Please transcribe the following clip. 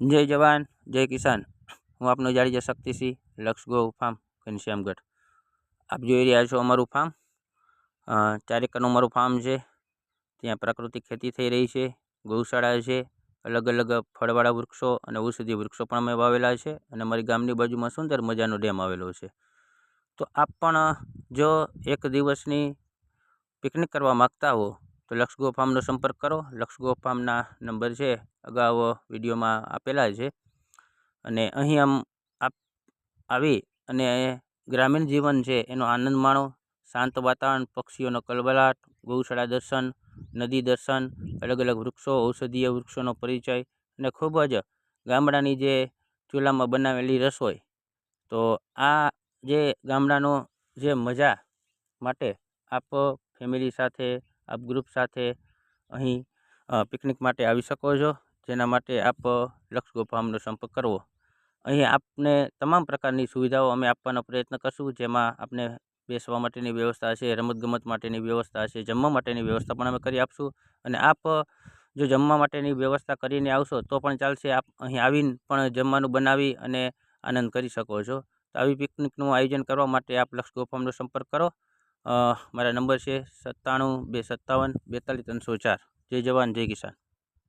જય જવાન, જય કિસાન. હું આપનો જાડીજા શક્તિસિંહ, લક્ષ ગો ફાર્મ ઘનશ્યામગઢ આપ જોઈ રહ્યા છો અમારું ફાર્મ. ચાર એકરનું અમારું ફાર્મ છે. ત્યાં પ્રાકૃતિક ખેતી થઈ રહી છે, ગૌશાળા છે, અલગ અલગ ફળવાળા વૃક્ષો અને ઔષધિ વૃક્ષો પણ અમે વાવેલા છે અને અમારી ગામની બાજુમાં સુંદર મજાનો ડેમ આવેલો છે. તો આપ પણ, જો એક દિવસની પિકનિક કરવા માગતા હો તો લક્ષ ગો ફાર્મનો સંપર્ક કરો. લક્ષ ગો ફાર્મના નંબર છે, અગાઉ વિડીયોમાં આપેલા છે. અને અહીં આમ આવી અને ગ્રામીણ જીવન છે, એનો આનંદ માણો. શાંત વાતાવરણ, પક્ષીઓનો કલબલાટ, ગૌશાળા દર્શન, નદી દર્શન અલગ અલગ વૃક્ષો, ઔષધીય વૃક્ષોનો પરિચય અને ખૂબ જ ગામડાની જે ચૂલામાં બનાવેલી રસોઈ તો આ જે ગામડાનો જે મજા માટે આપ ફેમિલી સાથે આપ ગ્રુપ સાથે અહીં પિકનિક માટે આવી શકો છો, જેના માટે આપ લક્ષ ગોફામનો સંપર્ક કરવો. અહીં આપને તમામ પ્રકારની સુવિધાઓ અમે આપવાનો પ્રયત્ન કરશું, જેમાં આપને બેસવા માટેની વ્યવસ્થા છે રમતગમત માટેની વ્યવસ્થા છે જમવા માટેની વ્યવસ્થા પણ અમે કરી આપશું. અને આપ જો જમવા માટેની વ્યવસ્થા કરીને આવશો, તો પણ ચાલશે. આપ અહીં આવીને પણ જમવાનું બનાવી અને આનંદ કરી શકો છો. તો આવી પિકનિકનું આયોજન કરવા માટે આપ લક્ષ ગોફામનો સંપર્ક કરો. મારા નંબર છે સત્તાણું બે સત્તાવન બેતાલીસ ત્રણસો ચાર. જય જવાન જય કિસાન.